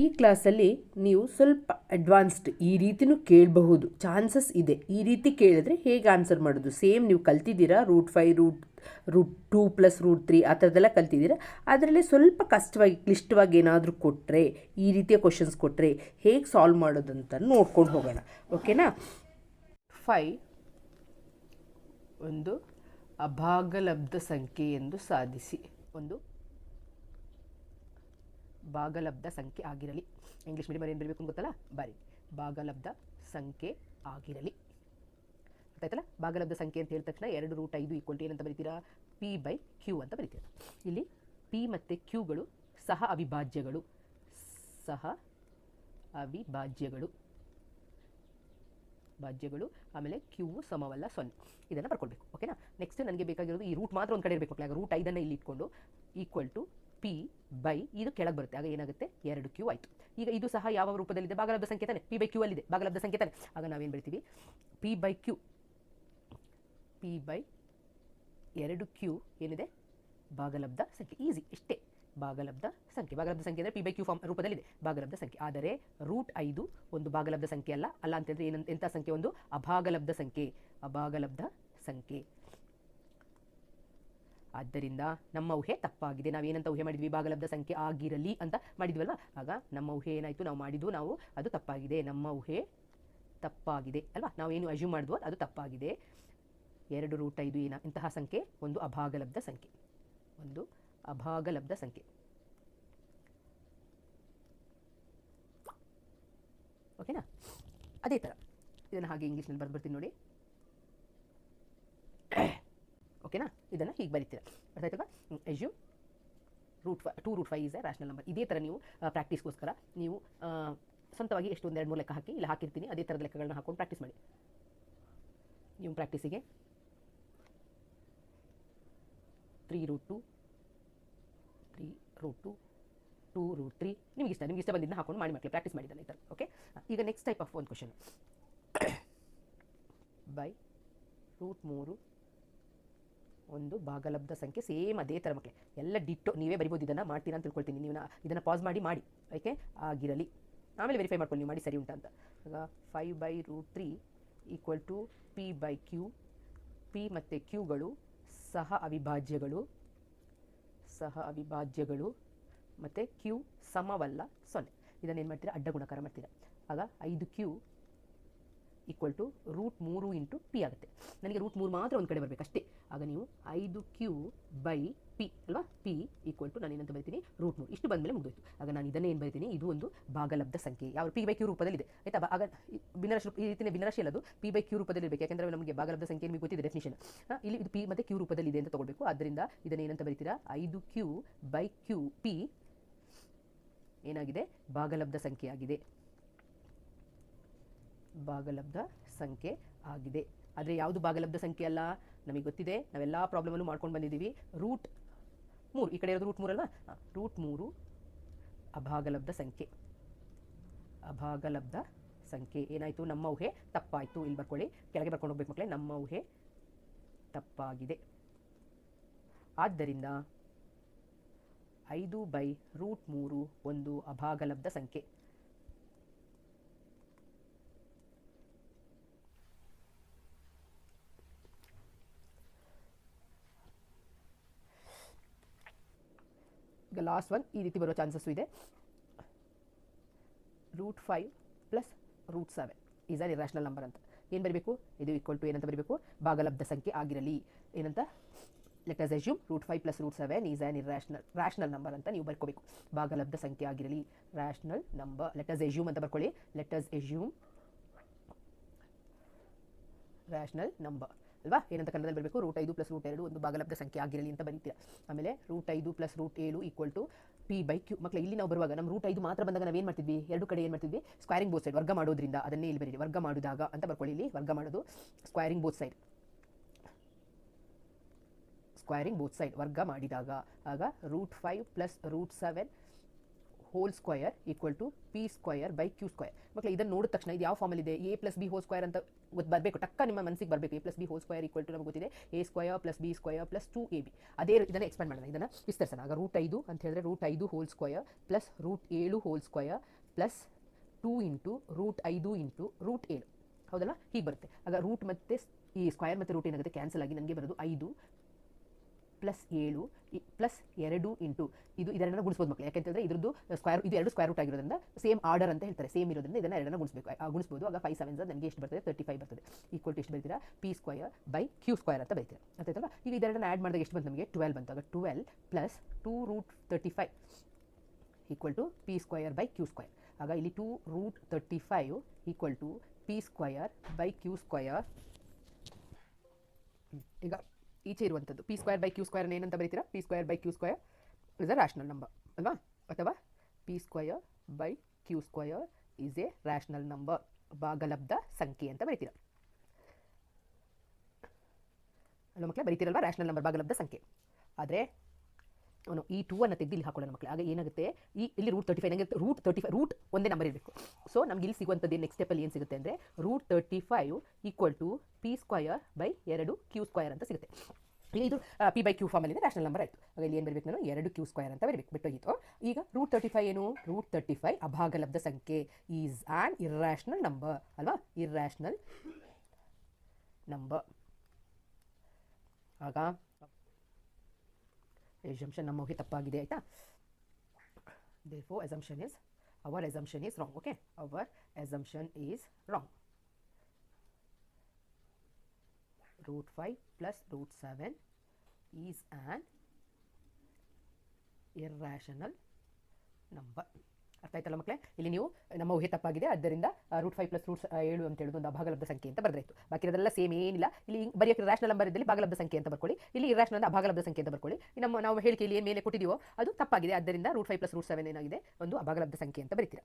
ಈ ಕ್ಲಾಸಲ್ಲಿ ನೀವು ಸ್ವಲ್ಪ ಅಡ್ವಾನ್ಸ್ಡ್ ಈ ರೀತಿನೂ ಕೇಳಬಹುದು. ಚಾನ್ಸಸ್ ಇದೆ. ಈ ರೀತಿ ಕೇಳಿದ್ರೆ ಹೇಗೆ ಆನ್ಸರ್ ಮಾಡೋದು? ಸೇಮ್ ನೀವು ಕಲ್ತಿದ್ದೀರಾ? Root five root root two plus root three ಆ ಥರದ್ದೆಲ್ಲ ಕಲ್ತಿದ್ದೀರಾ? ಅದರಲ್ಲಿ ಸ್ವಲ್ಪ ಕಷ್ಟವಾಗಿ, ಕ್ಲಿಷ್ಟವಾಗಿ ಏನಾದರೂ ಕೊಟ್ಟರೆ ಈ ರೀತಿಯ ಕ್ವಶನ್ಸ್ ಕೊಟ್ಟರೆ ಹೇಗೆ ಸಾಲ್ವ್ ಮಾಡೋದು ಅಂತ ನೋಡ್ಕೊಂಡು ಹೋಗೋಣ. ಓಕೆನಾ ಫೈ ಒಂದು ಅಭಾಗಲಬ್ಧ ಸಂಖ್ಯೆ ಎಂದು ಸಾಧಿಸಿ. ಒಂದು ಭಾಗಲಬ್ಧ ಸಂಖ್ಯೆ ಆಗಿರಲಿ. ಇಂಗ್ಲೀಷ್ ಮೀಡಿಯಮ್ ಏನು ಬರಬೇಕು ಅಂತ ಗೊತ್ತಲ್ಲ? ಬರಿ ಭಾಗಲಬ್ಧ ಸಂಖ್ಯೆ ಆಗಿರಲಿ. ಗೊತ್ತಾಯ್ತಲ್ಲ? ಭಾಗಲಬ್ಧ ಸಂಖ್ಯೆ ಅಂತ ಹೇಳಿದ ತಕ್ಷಣ ಎರಡು ರೂಟ್ ಐದು ಈಕ್ವಲ್ ಟು ಏನಂತ ಬರೀತೀರಾ? ಪಿ ಬೈ ಕ್ಯೂ ಅಂತ ಬರೀತೀರಾ? ಇಲ್ಲಿ ಪಿ ಮತ್ತು ಕ್ಯೂಗಳು ಸಹ ಅವಿಭಾಜ್ಯಗಳು. ಸಹ ಅವಿಭಾಜ್ಯಗಳು. ಭಾಜ್ಯಗಳು. ಆಮೇಲೆ ಕ್ಯೂ ಸಮವಲ್ಲ ಸೊನ್ನೆ. ಇದನ್ನು ಬರ್ಕೊಳ್ಬೇಕು ಓಕೆನಾ ನೆಕ್ಸ್ಟ್ ನನಗೆ ಬೇಕಾಗಿರೋದು ಈ ರೂಟ್ ಮಾತ್ರ ಒಂದು ಕಡೆ ಇರಬೇಕು ಮಕ್ಕಳೇ ರೂಟ್ ಐದನ್ನು ಇಲ್ಲಿ ಇಟ್ಕೊಂಡು ಈಕ್ವಲ್ ಟು ಪಿ ಬೈ ಇದು ಕೆಳಗೆ ಬರುತ್ತೆ. ಆಗ ಏನಾಗುತ್ತೆ? ಎರಡು ಕ್ಯೂ ಆಯಿತು. ಈಗ ಇದು ಸಹ ಯಾವ ರೂಪದಲ್ಲಿದೆ? ಭಾಗಲಬ್ಧ ಸಂಕೇತನೆ ತಾನೆ. ಪಿ ಬೈ ಕ್ಯೂ ಅಲ್ಲಿದೆ. ಭಾಗಲಬ್ಧ ಸಂಕೇತನೆ ತಾನೆ. ಆಗ ನಾವೇನು ಬರಿತೀವಿ P by Q P by ಎರಡು ಕ್ಯೂ ಏನಿದೆ? ಭಾಗಲಬ್ಧ ಸಂಖ್ಯೆ. ಈಸಿ ಇಷ್ಟೇ. ಭಾಗಲಬ್ಧ ಸಂಖ್ಯೆ. ಭಾಗಲಬ್ಧ ಸಂಖ್ಯೆ ಅಂದರೆ ಪಿ ಬೈ ಕ್ಯೂ ಫಾರ್ಮ್ ರೂಪದಲ್ಲಿದೆ. ಭಾಗಲಬ್ಧ ಸಂಖ್ಯೆ. ಆದರೆ ರೂಟ್ ಐದು ಒಂದು ಭಾಗಲಬ್ಧ ಸಂಖ್ಯೆ ಅಲ್ಲ. ಅಲ್ಲ ಅಂತಂದರೆ ಏನಂತ ಎಂಥ ಸಂಖ್ಯೆ ಒಂದು? ಅಭಾಗಲಬ್ಧ ಸಂಖ್ಯೆ. ಅಭಾಗಲಬ್ಧ ಸಂಖ್ಯೆ. ಆದ್ದರಿಂದ ನಮ್ಮ ಊಹೆ ತಪ್ಪಾಗಿದೆ. ನಾವೇನಂತ ಊಹೆ ಮಾಡಿದ್ವಿ? ಭಾಗಲಬ್ಧ ಸಂಖ್ಯೆ ಆಗಿರಲಿ ಅಂತ ಮಾಡಿದ್ವಲ್ಲ? ಆಗ ನಮ್ಮ ಊಹೆ ಏನಾಯಿತು? ನಾವು ಮಾಡಿದ್ದು ನಾವು ಅದು ತಪ್ಪಾಗಿದೆ. ನಮ್ಮ ಊಹೆ ತಪ್ಪಾಗಿದೆ ಅಲ್ವಾ? ನಾವೇನು ಅಜ್ಯೂಮ್ ಮಾಡಿದ್ವೋ ಅದು ತಪ್ಪಾಗಿದೆ. ಎರಡು ರೂಟ್ ಐದು ಏನ? ಇಂತಹ ಸಂಖ್ಯೆ, ಒಂದು ಅಭಾಗಲಬ್ಧ ಸಂಖ್ಯೆ. ಒಂದು ಅಭಾಗಲಬ್ಧ ಸಂಖ್ಯೆ. ಓಕೆನಾ ಅದೇ ಥರ ಇದನ್ನು ಹಾಗೆ ಇಂಗ್ಲೀಷ್ನಲ್ಲಿ ಬರ್ಬಿಡ್ತೀನಿ ನೋಡಿ. ಓಕೆನಾ? ಇದನ್ನು ಹೀಗೆ ಬರೀತೀರ. ಅರ್ಥ ಎಜ್ಯೂ root five two root five is a rational number ಇದೇ ಥರ ನೀವು ಪ್ರಾಕ್ಟೀಸ್ಗೋಸ್ಕರ ನೀವು ಸ್ವಂತವಾಗಿ ಎಷ್ಟು ಒಂದು ಮೂರು ಲೆಕ್ಕ ಹಾಕಿ, ಇಲ್ಲ ಹಾಕಿರ್ತೀನಿ, ಅದೇ ಥರದ ಲೆಕ್ಕಗಳನ್ನ ಹಾಕೊಂಡು ಪ್ರಾಕ್ಟೀಸ್ ಮಾಡಿ. ನೀವು ಪ್ರಾಕ್ಟೀಸಿಗೆ three root two three root two two root three ನಿಮ್ಗೆ ಇಷ್ಟ ನಿಮ್ಗೆ ಇಷ್ಟ ಬಂದಿದ್ದನ್ನ ಹಾಕೊಂಡು ಮಾಡಿ ಮಕ್ಕಳು ಪ್ರಾಕ್ಟೀಸ್ ಮಾಡಿದ್ದಾನೆ ಈ ಥರ ಓಕೆ ಈಗ ನೆಕ್ಸ್ಟ್ ಟೈಪ್ ಆಫ್ ಒಂದು ಕ್ವಶನ್ ಬೈ ರೂಟ್ ಮೂರು ಒಂದು ಭಾಗಲಬ್ಧ ಸಂಖ್ಯೆ ಸೇಮ್ ಅದೇ ಥರ ಮಕ್ಕಳೇ ಎಲ್ಲ ಡಿಟ್ಟು ನೀವೇ ಬರಿಬೋದು, ಇದನ್ನು ಮಾಡ್ತೀರಾ ಅಂತ ತಿಳ್ಕೊಳ್ತೀನಿ. ನೀವು ಇದನ್ನು ಪಾಸ್ ಮಾಡಿ ಮಾಡಿ. ಓಕೆ ಆಗಿರಲಿ. ಆಮೇಲೆ ವೆರಿಫೈ ಮಾಡ್ಕೊಳ್ಳಿ, ನೀವು ಮಾಡಿ ಸರಿ ಉಂಟಾ ಅಂತ. ಈಗ five by root three equal to P by Q P ಮತ್ತು ಕ್ಯೂಗಳು ಸಹ ಅವಿಭಾಜ್ಯಗಳು. ಸಹ ಅವಿಭಾಜ್ಯಗಳು. ಮತ್ತು ಕ್ಯೂ ಸಮವಲ್ಲ ಸೊನ್ನೆ. ಇದನ್ನು ಏನು ಮಾಡ್ತೀರಾ? ಅಡ್ಡ ಗುಣಕಾರ ಮಾಡ್ತೀರಾ. ಆಗ ಐದು ಕ್ಯೂ ಈಕ್ವಲ್ ಟು ರೂಟ್ ಮೂರು ಇಂಟು ಪಿ ಆಗುತ್ತೆ. ನನಗೆ ರೂಟ್ ಮೂರು ಮಾತ್ರ ಒಂದು ಕಡೆ ಬರಬೇಕು, ಅಷ್ಟೇ. ಆಗ ನೀವು ಐದು ಕ್ಯೂ ಬೈ ಪಿ ಅಲ್ವಾ? ಪಿ ಈಕ್ವಲ್ ಟು ನಾನು ಏನಂತ ಬರಿತೀನಿ ರೂಟ್ ಮೂರು. ಇಷ್ಟು ಬಂದಮೇಲೆ ಮುಗಿದೋಯ್ತು. ಆಗ ನಾನು ಇದನ್ನೇ ಏನು ಬರಿತೀನಿ, ಇದು ಒಂದು ಭಾಗಲಬ್ಧ ಸಂಖ್ಯೆ. ಯಾವ ಪಿ ಬೈ ಕ್ಯೂ ರೂಪದಲ್ಲಿದೆ, ಆಯ್ತಾ? ಆಗ ಭಿನ್ನರಾಶಿ ಈ ರೀತಿಯ ಭಿನ್ನರಾಶಿ ಅಲ್ಲದು ಪಿ ಬೈ ಕ್ಯೂ ರೂಪದಲ್ಲಿ ಇರಬೇಕು. ಯಾಕಂದರೆ ನಮಗೆ ಭಾಗಲಬ್ಧ ಸಂಖ್ಯೆ ನಿಮಗೆ ಗೊತ್ತಿದೆ ಡೆಫಿನೇಷನ್ ಇಲ್ಲಿ ಇದು ಪಿ ಮತ್ತು ಕ್ಯೂ ರೂಪದಲ್ಲಿದೆ ಅಂತ ತಗೊಳ್ಬೇಕು. ಆದ್ದರಿಂದ ಇದನ್ನು ಏನಂತ ಬರೀತೀರಾ? ಐದು ಕ್ಯೂ ಬೈ ಕ್ಯೂ ಪಿ ಏನಾಗಿದೆ? ಭಾಗಲಬ್ಧ ಸಂಖ್ಯೆ ಆಗಿದೆ. ಭಾಗಲಬ್ಧ ಸಂಖ್ಯೆ ಆಗಿದೆ. ಆದರೆ ಯಾವುದು ಭಾಗಲಬ್ಧ ಸಂಖ್ಯೆ ಅಲ್ಲ? ನಮಗೆ ಗೊತ್ತಿದೆ. ನಾವೆಲ್ಲ ಪ್ರಾಬ್ಲಮನ್ನು ಮಾಡ್ಕೊಂಡು ಬಂದಿದ್ದೀವಿ. ರೂಟ್ ಮೂರು. ಈ ಕಡೆ ಇರೋದು ರೂಟ್ ಮೂರಲ್ವಾ ರೂಟ್ ಮೂರು ಅಭಾಗಲಬ್ಧ ಸಂಖ್ಯೆ. ಅಭಾಗಲಬ್ಧ ಸಂಖ್ಯೆ. ಏನಾಯಿತು? ನಮ್ಮ ಊಹೆ ತಪ್ಪಾಯಿತು. ಇಲ್ಲಿ ಬರ್ಕೊಳ್ಳಿ. ಕೆಳಗೆ ಬರ್ಕೊಂಡು ಹೋಗ್ಬೇಕು ಮಕ್ಕಳೇ ನಮ್ಮ ಊಹೆ ತಪ್ಪಾಗಿದೆ. ಆದ್ದರಿಂದ ಐದು ಬೈ ರೂಟ್ ಮೂರು ಒಂದು ಅಭಾಗಲಬ್ಧ ಸಂಖ್ಯೆ. ಈಗ ಲಾಸ್ಟ್ ಒನ್ ಈ ರೀತಿ ಬರೋ ಚಾನ್ಸಸ್ಸು ಇದೆ. Root five plus root seven is are irrational number ಅಂತ. ಏನು ಬರಬೇಕು? ಇದು ಈಕ್ವಲ್ ಟು ಏನಂತ ಬರಬೇಕು? ಭಾಗಲಬ್ಧ ಸಂಖ್ಯೆ ಆಗಿರಲಿ. ಏನಂತ? Let us assume root five plus root seven is an irrational rational number ಅಂತ ನೀವು ಬರ್ಕೋಬೇಕು. ಭಾಗಲಬ್ಧ ಸಂಖ್ಯೆ ಆಗಿರಲಿ. Rational number let us assume ಅಂತ ಬರ್ಕೊಳ್ಳಿ. Let us assume rational number ಅಲ್ವಾ? ಏನಂತ ಕನ್ನಡದಲ್ಲಿ ಬರಬೇಕು? ರೂಟ್ ಐದು ಪ್ಲಸ್ ರೂಟ್ ಎರಡು ಒಂದು ಭಾಗಲಬ್ಧ ಸಂಖ್ಯೆ ಆಗಿರಲಿ ಅಂತ ಬರೀತೀರ. ಆಮೇಲೆ ರೂಟ್ ಐದು ಪ್ಲಸ್ ರೂಟ್ ಏಳು equal to P by Q ಮಕ್ಕಳು ಇಲ್ಲಿ ನಾವು ಬರುವಾಗ ನಮ್ಮ ರೂಟ್ ಐದು ಮಾತ್ರ ಬಂದಾಗ ನಾವು ಏನು ಮಾಡ್ತಿದ್ವಿ? ಎರಡು ಕಡೆ ಏನು ಮಾಡ್ತಿದ್ವಿ? ಸ್ಕ್ವೈರಿಂಗ್ ಬೋತ್ ಸೈಡ್ ವರ್ಗ ಮಾಡೋದ್ರಿಂದ. ಅದನ್ನೇ ಇಲ್ಲಿ ಬರೀರಿ. ವರ್ಗ ಮಾಡಿದಾಗ ಅಂತ ಬರ್ಕೊಳ್ಳಿ ಇಲ್ಲಿ. ವರ್ಗ ಮಾಡೋದು squaring both side squaring both side ವರ್ಗ ಮಾಡಿದಾಗ. ಆಗ root five plus root seven whole square equal to P square by Q square ಮಕ್ಕಳು ಇದನ್ನು ನೋಡಿದ ತಕ್ಷಣ ಇದು ಯಾವ ಫಾರ್ಮಲ್ಲಿ ಇದೆ? A plus B whole square ಅಂತ ಗೊತ್ತು ಬರಬೇಕು. ಟಕ್ಕ ನಿಮ್ಮ ಮನಸ್ಸಿಗೆ ಬರಬೇಕು. A plus B whole square equal to ನಮಗೆ ಗೊತ್ತಿದೆ. A square plus B square plus two A B ಅದೇ ಇದನ್ನು ಎಕ್ಸ್ಪ್ಯಾಂಡ್ ಮಾಡೋಣ. ಇದನ್ನು ವಿಸ್ತರಿಸೋಣ. ಆಗ ರೂಟ್ ಐದು ಅಂತ ಹೇಳಿದ್ರೆ ರೂಟ್ ಐದು ಹೋಲ್ ಸ್ಕ್ವಯರ್ ಪ್ಲಸ್ ರೂಟ್ ಏಳು whole square plus two into root ಐದು ಇಂಟು ರೂಟ್ ಏಳು. ಹೌದಲ್ಲ? ಹೀಗೆ ಬರುತ್ತೆ. ಆಗ ರೂಟ್ ಮತ್ತು ಈ ಸ್ಕ್ವಯರ್ ಮತ್ತು ರೂಟ್ ಏನಾಗುತ್ತೆ? ಕ್ಯಾನ್ಸಲ್ ಆಗಿ ನನಗೆ ಬರೋದು ಐದು. ಪ್ಲಸ್ ಏಳು ಪ್ಲಸ್ ಎರಡು ಇಂಟು ಇದು ಇದನ್ನೆಲ್ಲ ಗುಣಿಸ್ಬೋದು ಮಕ್ಕಳು ಯಾಕೆಂತಂದರೆ ಇದ್ರದ್ದು ಸ್ಕ್ವೇರ್ ಇದು ಎರಡು ಸ್ಕ್ವೇರ್ ರೂಟ್ ಆಗಿರೋದ್ರಿಂದ ಸೇಮ್ ಆರ್ಡರ್ ಅಂತ ಹೇಳ್ತಾರೆ. ಸೇಮ್ ಇರೋದ್ರಿಂದ ಇದನ್ನು ಎರಡನ್ನ ಗುಣಿಸ್ಬೇಕು. ಗುಣಿಸ್ಬೋದು. ಆಗ ಫೈವ್ ಸೆವೆನ್ಸ್ ನನಗೆ ಎಷ್ಟು ಬರ್ತದೆ? ತರ್ಟಿ ಫೈವ್ ಬರ್ತದೆ. ಈಕ್ವಲ್ ಟು ಎಷ್ಟು ಬರ್ತೀರಾ? P square by Q square ಅಂತ ಬರೀತೀರಾ. ಆಯ್ತಲ್ಲ ಈಗ ಇದೆರಡನ್ನ ಆ್ಯಡ್ ಮಾಡಿದಾಗ ಎಷ್ಟು ಬಂತು ನಮಗೆ? ಟ್ವೆಲ್ ಬಂತು. ಆಗ twelve plus two root thirty five equal to P square by Q square ಆಗ ಇಲ್ಲಿ two root thirty five equal to P square by Q square ಈಗ ಈಚೆ ಇರುವಂಥದ್ದು P square by Q square ಏನಂತ ಬರೀತೀರಾ? P square by Q square is a rational number ಅಲ್ವಾ? ಅಥವಾ P square by Q square is a rational number ಭಾಗಲಬ್ಧ ಸಂಖ್ಯೆ ಅಂತ ಬರೀತೀರಾ? ಅಲ್ಲ ಮಕ್ಕಳೇ, ಬರೀತೀರಲ್ವಾ? ರ್ಯಾಷನಲ್ ನಂಬರ್ ಭಾಗಲಬ್ಧ ಸಂಖ್ಯೆ. ಆದರೆ ಅವನು ಈ ಟೂ ಅನ್ನು ತೆಗೆದು ಇಲ್ಲಿ ಹಾಕೊಳ್ಳೋಣ ಮಕ್ಕಳು ಆಗ ಏನಾಗುತ್ತೆ? ಈ, ಇಲ್ಲಿ ರೂಟ್ ತರ್ಟಿ ಫೈವ್ ನನಗೆ ರೂಟ್ ತರ್ಟಿ ಫೈವ್ ರೂಟ್ ಒಂದೇ ನಂಬರ್ ಇರಬೇಕು. ಸೊ ನಮ್ಗೆ ಇಲ್ಲಿ ಸಿಗುವಂಥದ್ದು ನೆಕ್ಸ್ಟ್ ಸ್ಟೆಪ್ಪಲ್ಲಿ ಏನು ಸಿಗುತ್ತೆ ಅಂದರೆ root thirty five equal to P square by ಎರಡು ಕ್ಯೂ ಸ್ಕ್ವಯರ್ ಅಂತ ಸಿಗುತ್ತೆ. ಇಲ್ಲಿ ಇದು ಪಿ ಬೈ ಕ್ಯೂ ಫಾರ್ಮಲ್ಲಿ ರ್ಯಾಷನಲ್ ನಂಬರ್ ಆಯಿತು. ಆಗ ಇಲ್ಲಿ ಏನು ಬರಬೇಕು ನಾನು? ಎರಡು ಕ್ಯೂ ಸ್ಕ್ವಯರ್ ಅಂತ ಬರಬೇಕು. ಬಿಟ್ಟೋಗಿತ್ತು. ಈಗ ರೂಟ್ ತರ್ಟಿ ಫೈವ್ ಏನು? ರೂಟ್ ತರ್ಟಿ ಫೈವ್ ಅಭಾಗಲಬ್ಧ ಸಂಖ್ಯೆ ಈಸ್ ಆ್ಯನ್ ಇರ್ರ್ಯಾಷನಲ್ ನಂಬರ್ ಅಲ್ವಾ? ಇರ್ರ್ಯಾಷನಲ್ ನಂಬರ್ ಆಗ ಎಸಂಪ್ಷನ್ ನಮ್ಮ ಊಹೆ ತಪ್ಪಾಗಿದೆ ಆಯಿತಾ therefore assumption is our assumption is wrong okay our assumption is wrong root 5 plus root 7 is an irrational number ಅರ್ಥ ಆಯ್ತಲ್ಲ ಮಕ್ಕಳೇ ಇಲ್ಲಿ ನೀವು ನಮ್ಮ ಊಹೆ ತಪ್ಪಾಗಿದೆ, ಆದ್ದರಿಂದ ರೂಟ್ ಫೈವ್ ಪ್ಲಸ್ ರೂಟ್ ಏಳು ಅಂತ ಹೇಳೋದು ಒಂದು ಅಭಾಗಲಬ್ಧ ಸಂಖ್ಯೆ ಅಂತ ಬರೆದಾಯ್ತು ಬಾಕಿ ಅದೆಲ್ಲ ಸೇಮ್ ಏನಿಲ್ಲ. ಇಲ್ಲಿ ಬರೆಯೋಕೆ ರ್ಯಾಷನಲ್ ನಂಬರ್ ಇದ್ದಲ್ಲಿ ಭಾಗಲಬ್ಧ ಸಂಖ್ಯೆ ಅಂತ ಬರ್ಕೊಳ್ಳಿ. ಇಲ್ಲಿ ಇರ್ಯಾಷನಲ್ ಅಭಾಗಲಬ್ಧ ಸಂಖ್ಯೆ ಅಂತ ಬರ್ಕೊಳ್ಳಿ. ನಮ್ಮ, ನಾವು ಹೇಳಿಕೆಯಲ್ಲಿ ಏನು ಮೇಲೆ ಕೊಟ್ಟಿದೀವೋ ಅದು ತಪ್ಪಾಗಿದೆ. ಆದ್ದರಿಂದ root five plus root seven ಏನಾಗಿದೆ? ಒಂದು ಅಭಾಗಲಬ್ಧ ಸಂಖ್ಯೆ ಅಂತ ಬರೀತೀರಾ.